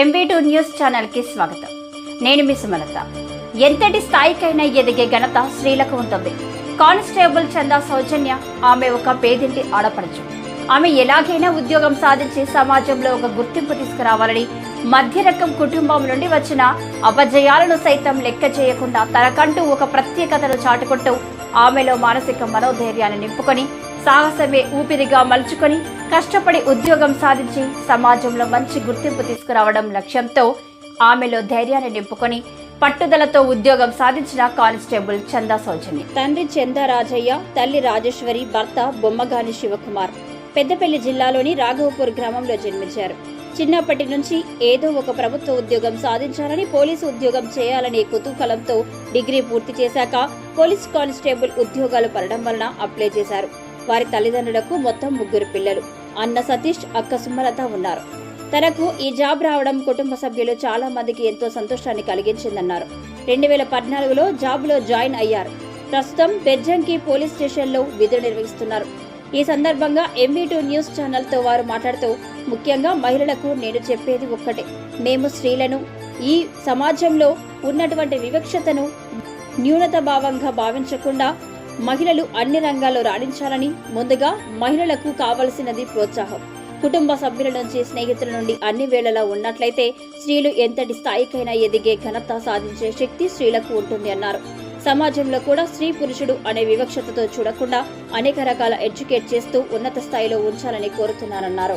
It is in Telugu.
ఎంవీ టూ న్యూస్ ఛానల్కి స్వాగతం. నేను మీ సుమలత. ఎంతటి స్థాయికైనా ఎదిగే ఘనత స్త్రీలకు ఉంటుంది. కానిస్టేబుల్ చందా సౌజన్య ఆమె ఒక పేదింటి ఆడపడచ్చు ఆమె ఎలాగైనా ఉద్యోగం సాధించి సమాజంలో ఒక గుర్తింపు తీసుకురావాలని మధ్యరకం కుటుంబం నుండి వచ్చిన అపజయాలను సైతం లెక్క చేయకుండా తనకంటూ ఒక ప్రత్యేకతను చాటుకుంటూ ఆమెలో మానసిక మనోధైర్యాన్ని నింపుకొని సాహసమే ఊపిరిగా మలుచుకొని కష్టపడి ఉద్యోగం సాధించి సమాజంలో మంచి గుర్తింపు తీసుకురావడం లక్ష్యంతో ఆమెలో ధైర్యాన్ని నింపుకొని పట్టుదలతో ఉద్యోగం సాధించిన కానిస్టేబుల్ చందా సౌజన్య. తండ్రి చందా రాజయ్య తల్లి రాజేశ్వరి భర్త బొమ్మగాని శివకుమార్ పెద్దపల్లి జిల్లాలోని రాఘవపూర్ గ్రామంలో జన్మించారు. చిన్నప్పటి నుంచి ఏదో ఒక ప్రభుత్వ ఉద్యోగం సాధించాలని పోలీసు ఉద్యోగం చేయాలనే కుతూహలంతో డిగ్రీ పూర్తి చేశాక పోలీస్ కానిస్టేబుల్ ఉద్యోగాలు పడడం వలన అప్లై చేశారు. వారి తల్లిదండ్రులకు మొత్తం ముగ్గురు పిల్లలు. అన్న సతీష్ అక్క సుమలత ఉన్నారు. తనకు ఈ జాబ్ రావడం కుటుంబ సభ్యులు చాలా మందికి ఎంతో సంతోషాన్ని కలిగించిందన్నారు. రెండు వేల పద్నాలుగులో జాబ్లో జాయిన్ అయ్యారు. ప్రస్తుతం బెజ్జంకి పోలీస్ స్టేషన్లో విధులు నిర్వహిస్తున్నారు. ఈ సందర్భంగా ఎంవీ టూ న్యూస్ ఛానల్తో వారు మాట్లాడుతూ ముఖ్యంగా మహిళలకు నేను చెప్పేది ఒక్కటే. మేము స్త్రీలను ఈ సమాజంలో ఉన్నటువంటి వివక్షతను న్యూనత భావంగా భావించకుండా మహిళలు అన్ని రంగాల్లో రాణించాలని ముందుగా మహిళలకు కావలసినది ప్రోత్సాహం. కుటుంబ సభ్యుల నుంచి స్నేహితుల నుండి అన్ని వేళలా ఉన్నట్లయితే స్త్రీలు ఎంతటి స్థాయికైనా ఎదిగే ఘనత సాధించే శక్తి స్త్రీలకు ఉంటుంది అన్నారు. సమాజంలో కూడా స్త్రీ పురుషుడు అనే వివక్షతతో చూడకుండా అనేక రకాల ఎడ్యుకేట్ చేస్తూ ఉన్నత స్థాయిలో ఉంచాలని కోరుతున్నారన్నారు